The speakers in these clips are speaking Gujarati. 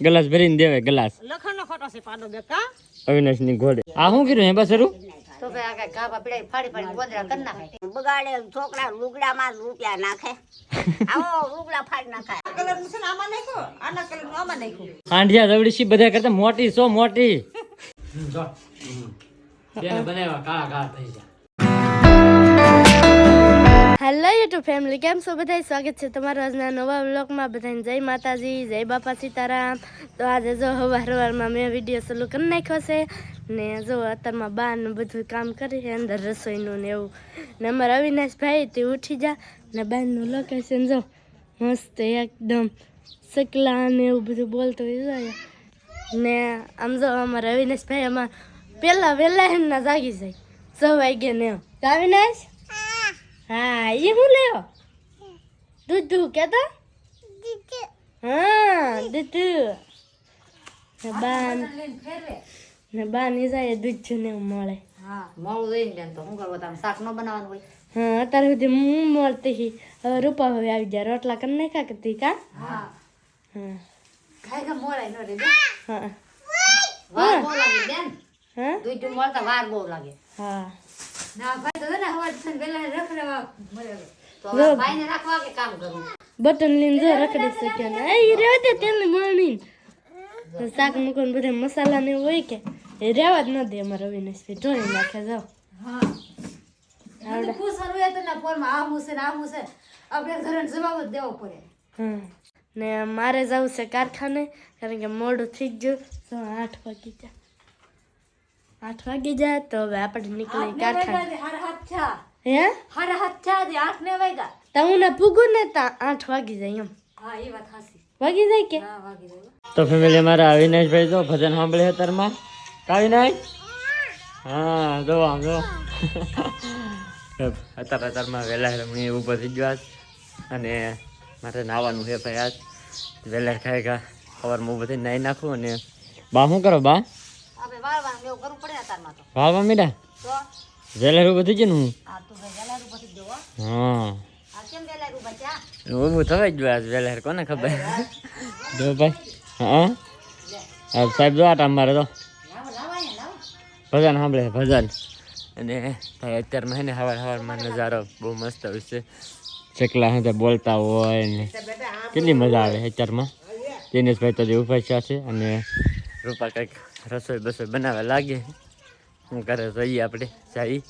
ગ્લાસ ભરીને દેવે ગ્લાસ. લખણનો ખોટો છે પાડો બેકા અવિનાશની ઘોડે. આ શું કર્યું હે બસ તો ભાઈ આ કઈ ગાભા ફાડી ફાડી ગોદરા કર નાખે. બગાડે છોકરા લુગડામાં રૂપિયા નાખે. આવો લુગડા ફાડી નાખાય. કલરનું છે આમાં નાખો આના કલરનું આમાં નાખો આંઢિયા રવડી સી બધા કરતા? મોટી સો મોટી. બનાવ્યા કાળા કાળા થઈ જાય હેલો યુટ્યુબ ફેમિલી કેમ છો? બધા સ્વાગત છે તમારા આજના નવા વ્લોગમાં બધાને જય માતાજી, જય બાપા સીતારામ. તો આજે જો હવાર હવારમાં મેં વીડિયો ચાલુ કરી નાખ્યો છે ને જો અત્યારમાં બારનું બધું કામ કરી છે, અંદર રસોઈનું ને એવું. ને અમારા અવિનાશભાઈ તે ઉઠી જા ને બહારનું લોકેશન જો મસ્ત એકદમ સકલા ને એવું બધું બોલતો હોય ને આમ જો અમારા અવિનાશભાઈ અમાર પહેલાં વહેલા એમના જાગી જાય. સો વાગે ને એમ. અવિનાશ? હા એ હું લેવો? દૂધ દૂધ. કેતો હા દૂધ. ને બાન ને બાન એ દૂધ છે ને એવું મળે. હા મોડું દઈને બેન તો હું કરવું? તમે શાક નો બનાવવાનું હોય? હા અત્યારે સુધી હું મળતી હતી. હવે રૂપા હવે આવી જાય રોટલા કરી નાખ્યા કરતી કા? હા. હા. ખાઈ કે મોળાય નો રે હા. વાર બહુ લાગે બેન. હા? દૂધ મળતા વાર બહુ લાગે. હા. ના ભાઈ મળે બટન લઈને જો રખડી શકે ને એ રહેવા દે તેની મમ્મી શાક મૂકીને બધા મસાલા ને હોય કે એ રહેવા જ ન દે અમારે અવિનાશભાઈ ધોઈ નાખે જાઓ ના મારે જવું છે કારખાને કારણ કે મોડું થઈ ગયું. આઠ વાગી જાય આઠ વાગી જાય તો હવે આપણે નીકળી થયા હે? હારા થયા તે આઠ ને વાગ્યા. તો હું ને પૂગું ને તા આઠ વાગી જાય એમ. હા એ વાત હાસી વાગી જાય કે? હા વાગી જાય. તો ફેમિલી મારા અવિનાશભાઈ જો ભજન સાંભળે અત્યારમાં. અવિનાશ હા જો આમ જો. અત્યારે અત્યારમાં વહેલા હું ઊભો થઈ ગયો આજ. અને મારે નાવાનું છે ભાઈ આજ. વહેલા ખાઈ ખા. સવારમાં ઊભો થઈને નાહી નાખું અને બા શું કરો બા? વાવા મીડા ઊભો થઈ ગયો ને હું? હા ઊભું થવાય જ આજ વહેલા કોને ખબર? જો ભાઈ. હા? હા સાહેબ જો આટા મારે તો. લાવો લાવો અહીંયા લાવો. ભજન સાંભળે ભજન. અને ભાઈ અત્યારમાં હે ને સવાર સવારમાં નજારો બહુ મસ્ત હોય છે. ચકલા સાથે બોલતા હોય ને. કેટલી મજા આવે અત્યારમાં? દિનેશભાઈ તો જે ઉપાસ્યા છે અને રૂપા કંઈક રસોઈ બસોઈ બનાવવા લાગે શું કરે જોઈએ આપણે જાય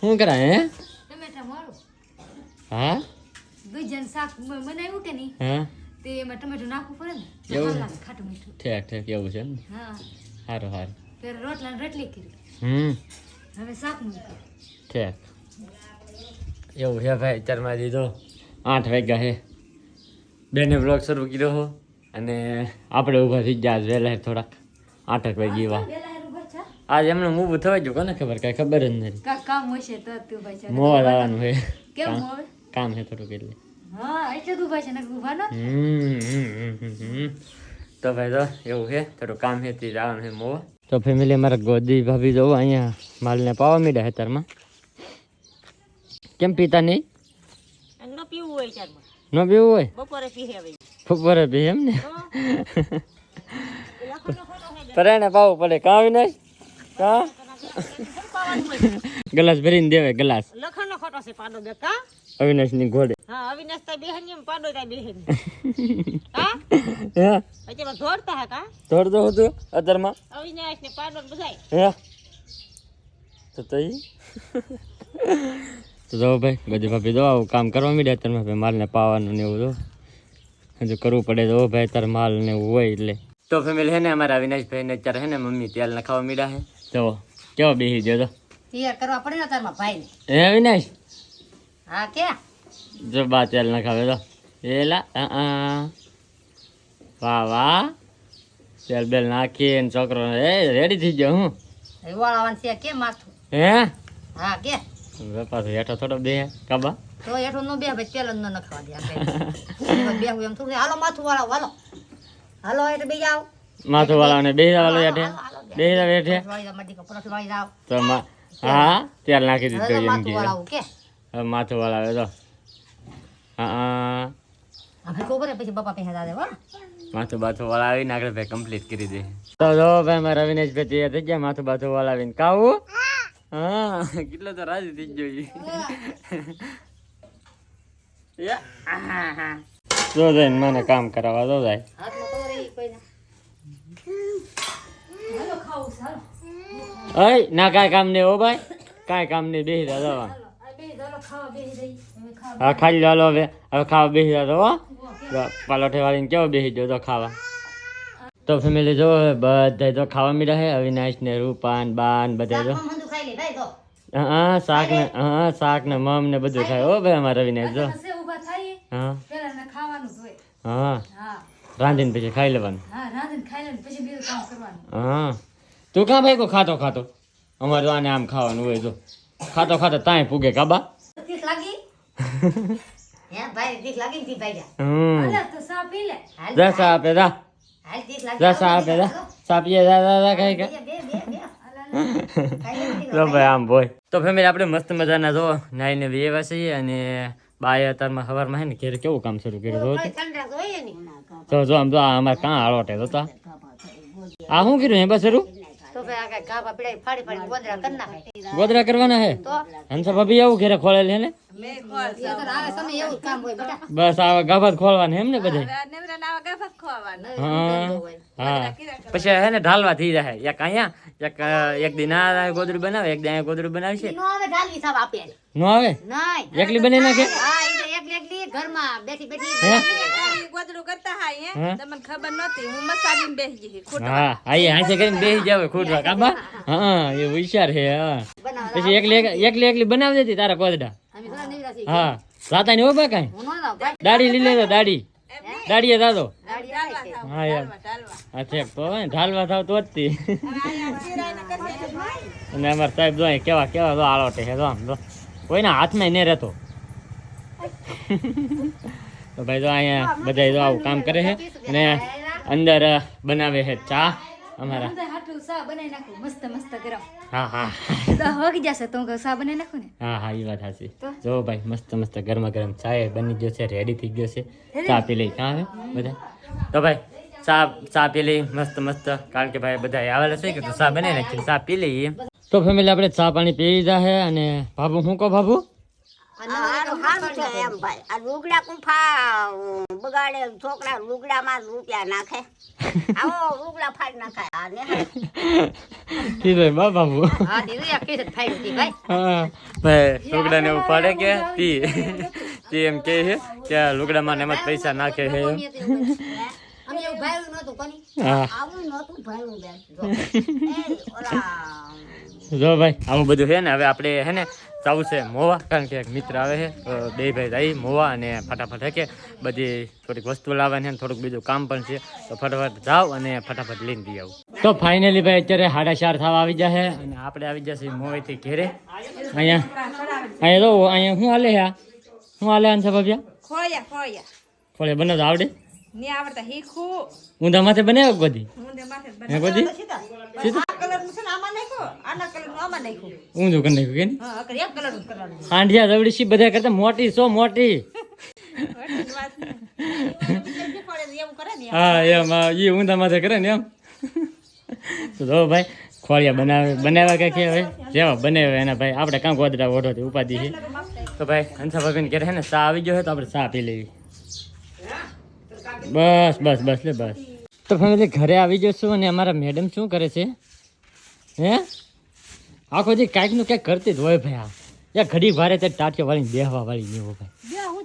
શું કરાય હે? હા? ગુજન શાક બનાવ્યું કે નહીં? હા? તે એમાં ટમેટું નાખવું પડે ને એવું? ખાટું મીઠું. ઠેક ઠેક એવું છે ને? હા. સારું સારું ત્યારે રોટલા રોટલી કરી. હમ. હવે શાક મૂક્યું. ઠેક. એવું છે ભાઈ ચારમાં દીધો આઠ વાગ્યા છે. બેને બ્લોગ શરૂ કર્યો હો. અને આપણે ઊભા થઈ ગયા વહેલા થોડાક આઠક વાગી એવા આજ એમને ઊભું થવાય ગયું કોને ખબર? કાંઈ ખબર જ નથી. કામ હશે તો તું ભાઈ છે. મોવા લાવવાનું છે કેમ છે થોડુંક એટલે. હા એટલે તું ભાઈ. તો ભાઈ તો એવું છે થોડું કામ છે તે જવાનું છે મોવા. તો ફેમિલી અમારા ગોદી ભાભી જવું અહીંયા માલને પાવા મીડા છે તારમાં. કેમ પીતા નહીં? ન પીવું હોય ન પીવું હોય? બપોરે પીએ હવે બપોરે એમ ને? પરાણે પાવું પડે કાં વિનાશ કા? ગ્લાસ ભરીને દેવે ગ્લાસ. લખણનો ખોટો છે પાડો બે કા? અવિનાશની ઘોડે. હા અવિનાશ તા બેહનની પાડો તા બેહન હા? હે? અજે માં દોડતા હા કા? થોડું તો હતું માં અવિનાશ ને પાડો ને બધાય. હે? તો તઈ? તો જો ભાઈ બધી ભાભી દો આવું કામ કરવા મીડ્યા. તમે ભાઈ માલને પાવાનું ને એવું હજુ કરવું પડે તો ભાઈ તાર માલ ને એવું હોય એટલે. તો ફેમિલી હે ને અમારા અવિનાશભાઈ ને અત્યારે હે ને મમ્મી તેલ નખાવા મીડા હે. તો કેવો બેસી ગયો તો? તૈયાર કરવા પડે ને તારમાં ભાઈ હે અવિનાશ હા કે જો બા તેલ નખાવે તો. એલા આ વાહ વાહ. તેલ બેલ નાખીને છોકરો એ રેડી થઈ ગયો હું? વાળાવાનું છે કે માથું? હે? હા કે વેપાર હેઠો થોડો બે? કાબા તો એઠું ન બે ભાઈ તેલ જ નખવા દે આપણે એમ થોડું હાલો માથું વાળા હાલો. હાલો એટલે બે જાઓ. માથું બે વાળો હેઠે બે હેઠે વાળી તો હા તેલ નાખી દીધું એમ કે. માથું આવે તો. હા માથું બાથું વળાવીને આગળ ભાઈ કમ્પ્લીટ કરી દે. તો જો ભાઈ મારા રવિનેશ ભાઈ તૈયાર થઈ ગયા માથું બાથું વળાવીને કાવું હા કેટલો તો રાજી થઈ ગયો. જો જઈને મને કામ કરાવવા દો જાય. અય ના કાંઈ કામ નહીં હો ભાઈ. કાંઈ કામ નહીં બેસી રહ્યા જવા હા ખાઈ લો હવે. હવે ખાવા બેસી તો હો પાલોઠે વાળીને કેવો બેસી તો ખાવા? તો ફેમિલી જો હવે બધા તો ખાવા મીડા છે અવિનાશ ને રૂપાન બાન બધા જો. મંદુ ખાઈ લે ભાઈ તો હા શાક ને હા શાક ને મમ ને બધું ખાય હો ભાઈ અમારા અવિનાશ જો. થાય હા. પેલા ખાવાનું હા. હા. રાંધીને પછી ખાઈ લેવાનું. હા રાંધીને ખાઈ લે પછી બીજું કામ કરવાનું. હા. તું કાં ભાઈ કો ખાતો ખાતો? અમારે તો આને આમ ખાવાનું હોય તો. ખાતો ખાતો તાય પૂગે કાબા ત્રીસ લાગી? હે ભાઈ ત્રીસ લાગી ને ભાઈ હમ. અલા તો સા પી લે. જા સા આપે જા. હાલ ત્રીસ લાગી. જા સા આપે જા. સા પીએ જા જા જા ખાઈ ખા બે બે બે. ખાઈ લે લો ભાઈ આમ બોય તો ફેમિલી આપણે મસ્ત મજાના જો. નાઈને વેવા છીએ અને બાય અત્યારમાં સવારમાં હે ને ઘેર કેવું કામ શરૂ કર્યું? તો. જો આમ તો અમારે કાં હાલોટે જોતા આ શું કર્યું? એ બસ શરૂ? ભાઈ આ કાંઈ ગાભા પીડાઈ ફાડી ફાડી ગોદરા કરી નાખે ગોદરા કરવાના હે? તો? હંસા ભાભી આવું ઘેરે ખોળેલ હે ને? એ તો આવે સમય એવું જ કામ હોય બેટા. બસ આ ગાભા જ ખોલવાના એમ ને બધે હા હા પછી હે ને ઢાલવા થઈ જાય એક અહીંયા એક અ, એક દિન આ ગોદડું બનાવે એક દિન અહીંયા ગોદડું બનાવશે. નો આવે ઢાલવી સાબ આપે. નો આવે? નાય એકલી બની નાખે? હા એ તો એકલી એકલી ઘરમાં બેઠી બેઠી હે કરતા હાય હે? તમને ખબર નહોતી હું મસાડીને બેસી ગઈ ખોટું. હા આઈએ હાંસે કરીને બેહી જાવ ખૂટવા કાબા હા એ હોશિયાર છે હા. પછી એકલી એકલી એકલી બનાવી દેતી તારા છીએ. હા. રાતા ની કાંઈ? હું દાડી લઈ લેતો દાડી દાડીએ દાદો. હા યાર હા છે તો હે ઢાલવા થાવ તો જ અને અમાર સાહેબ જો અહીં કેવા કેવા જો આળોટે છે જો આમ જો. કોઈના હાથમાં નહીં રહેતો. તો ભાઈ જો અહીંયા બધા તો આવું કામ કરે છે અને અંદર બનાવે છે ચા અમારા. હા હા. તો તો એ વાત સાચી. જો ભાઈ મસ્ત મસ્ત ગરમા ગરમ ચા બની ગયો છે રેડી થઈ ગયો છે. ચા પી લઈ. કાં આવે બધા. તો ભાઈ ચા ચા પી લઈ મસ્ત મસ્ત. કારણ કે ભાઈ બધા આવેલા છે કે તો ચા બનાવી નાખી ચા પી લઈએ. તો ફેમિલી આપણે ચા પાણી પી લીધા છે અને બાબુ શું કહો બાબુ હારું હારું છે એમ ભાઈ. આ લુગડા કુંફા બગાડે છોકરા લુગડામાં રૂપિયા નાખે. આવો લુગડા ફાડી નાખાય. આ ને કીધું બા બાબુ. હા દીદી આ કેસ ફાઈ હતી ભાઈ? હા ભાઈ લુગડાને ઉપાડે કે તે એમ કહે છે કે આ લુગડામાં ને એમાં જ પૈસા નાખે છે અમે એવું ભાઈ નહોતું કોની? આવું નહોતું બેન. જો. ભાઈ આવું બધું છે ને હવે આપણે હે ને જવું છે મોવા કારણ કે એક મિત્ર આવે છે બે ભાઈ જાય મોવા અને ફટાફટ હે કે બધી થોડીક વસ્તુ લાવવાની છે થોડુંક બીજું કામ પણ છે. તો ફટાફટ જાઓ અને ફટાફટ લઈને દઈ આવું. તો ફાઇનલી ભાઈ અત્યારે સાડા ચાર થવા આવી જશે અને આપણે આવી જશે મોવાથી ઘેરે. અહીંયા અહીંયા તો અહીંયા શું હાલે હા? શું હાલે આને ભાભ્યા ખોયા ખોયા ફળે બનાવતા આવડે? ને આવડતા હીખું ઊંધા માથે બનાવ્યો ગોદી? હું તે માથે બનાવ્યો. ગોદી? આ કલરનું છે ને આમાં નાખ્યો? આના કલરનું આમાં નાખ્યું. ઊંધું કરી નાખ્યું કે? હા એક કલરનું કરવાનું. હાંડિયા રવડી સી બધા કરતા મોટી સો મોટી. હા એમ એ ઈ ઊંધા માથે કરે ને એમ. તો જો ભાઈ ખોળિયા બનાવે બનાવ્યા કે હવે? જેવા બનાવે એના ભાઈ. આપણે કાં ગોદડા ઓઢોથી ઉપાધિ છે. તો ભાઈ હંસા ભાભીને ઘરે છે ને ચા આવી ગયો છે તો આપણે ચા પી લેવી. બસ બસ બસ લે બસ. તો ફેમિલી ઘરે આવી જશું અને અમારા મેડમ શું કરે છે? હે? આખો દી કાંઈકનું ક્યાંક કરતી જ હોય ભાઈ આ. યા ઘડી ભારે તે ટાટિયા વાળીને બેહવા વાળી નહીં હોય હું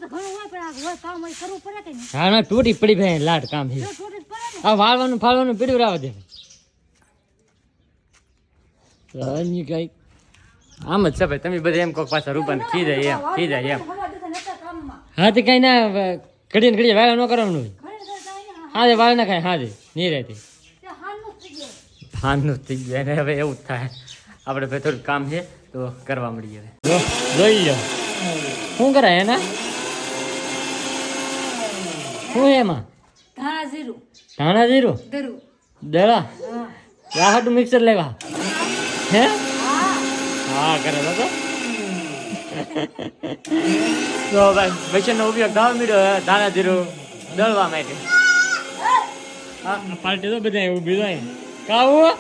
પડે ના તૂટી પડી ભાઈ લાટ કામ છે. પડે આ વાળવાનું ફાળવાનું પીડ્યું રાવ દે કઈ કઈ આમ જ છે ભાઈ તમે બધા એમ કહો પાછા રૂપાને ખી જાય એમ. ખી જાય એમ હા તો કઈ ના ઘડી ને ઘડીએ વાળા ન કરવાનું હોય ઘણી તો જાય હા દે વાળ ના ખાય હા નહીં રહેતી તે થઈ ગયું. એને હવે એવું જ થાય. આપણે ભાઈ થોડું કામ છે તો કરવા મળીએ હવે. જોઈ લો શું કરાય એના? શું એમાં? ધાણા જીરું. ધાણા જીરું? દળા? રાહટું મિક્સર લેવા. હે? હા. કરે તો તો. ભાઈ બેસનનો ઉપયોગ થવા મળ્યો ધાણા જીરું દળવા માટે. હા પાર્ટી તો બધા ઊભી થાય કાવું?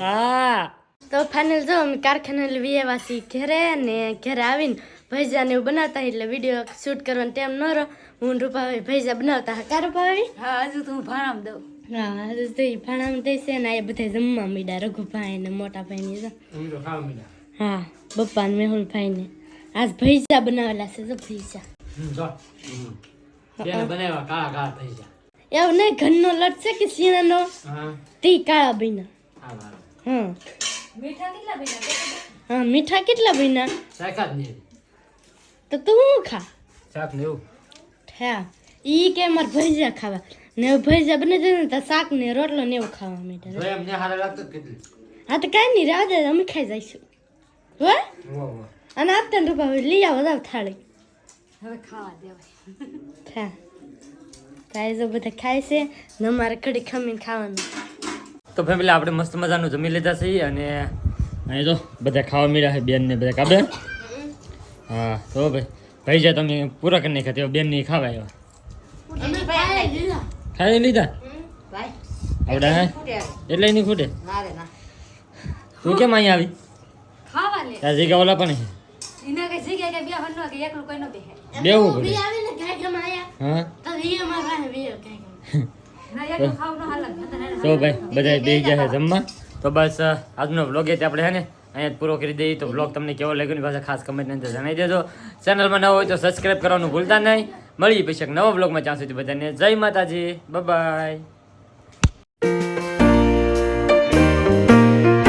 હા. તો ફાઇનલ જો અમે કારખાને વિયેવા છીએ ઘરે ને ઘરે આવીને ભૈજાને એવું બનાવતા એટલે વીડિયો શૂટ કરવાનો ટાઈમ ન રહો હું ને રૂપાભાઈ ભૈજા બનાવતા હા કા રૂપાભાઈ હા હજુ તો હું ભાણામ દઉં. હા હજુ તો ઈ ભાણામાં ને આ બધા જમવા મીડા રઘુભાઈ ને મોટા ભાઈ ને હા બપ્પા ને મેહુલભાઈ ને આજ ભૈજા બનાવેલા છે જો ભૈજા. બનાવ્યા કાળા કાળા થઈ જાય એવું નહીં ઘરનો લટ છે કે શીણાનો? તી કાળા બીના હા હા મીઠા કેટલા બીના હા મીઠા કેટલા બીના તો તું હું ખા? શાક ને એવું. હા ઈ કે મારે ભજીયા ખાવા. ને ભજીયા બને છે તો શાક ને રોટલો ને એવું ખાવા મીઠા. એમને હારા લાગતો કેટલી. હા તો કાંઈ નહીં રાજા અમે ખાઈ જઈશું. હો? અને આપતા રૂપા લઈ આવો જાવ થાળી. હવે ખાવા દેવાય. હા કાંઈ બધા ખાય છે ને અમારે કડી ખમીને ખાવાનું. તો ફેમિલી આપણે મસ્ત મજાનું જમી લીધા છીએ અને અહીં તો બધા ખાવા મળ્યા છે બેનને બધા કાબે. હા તો ભાઈ ભાઈ જાય તમે પૂરા કરી નાખ્યા બેનની ખાવા આવ્યા. ખાઈ લીધા. હારે. એટલે નહીં ખૂટે તું કેમ અહીંયા આવી? ખાવા લે. જગ્યા ઓલા પણ છે. બેવું પડે. હા? તો. ના ન ભાઈ બધા બે ગયા છે જમવા. તો બસ આજનો વ્લોગ એ આપણે, હે ને? અહીંયા પૂરો કરી દઈએ. તો વ્લોગ તમને કેવો લાગ્યો ની પાસે ખાસ કમેન્ટ અંદર જણાવી દેજો. ચેનલમાં નવો હોય તો સબસ્ક્રાઈબ કરવાનું ભૂલતા નહીં. મળી પછી એક નવા વ્લોગમાં ત્યાં સુધી બધાને જય માતાજી. બાય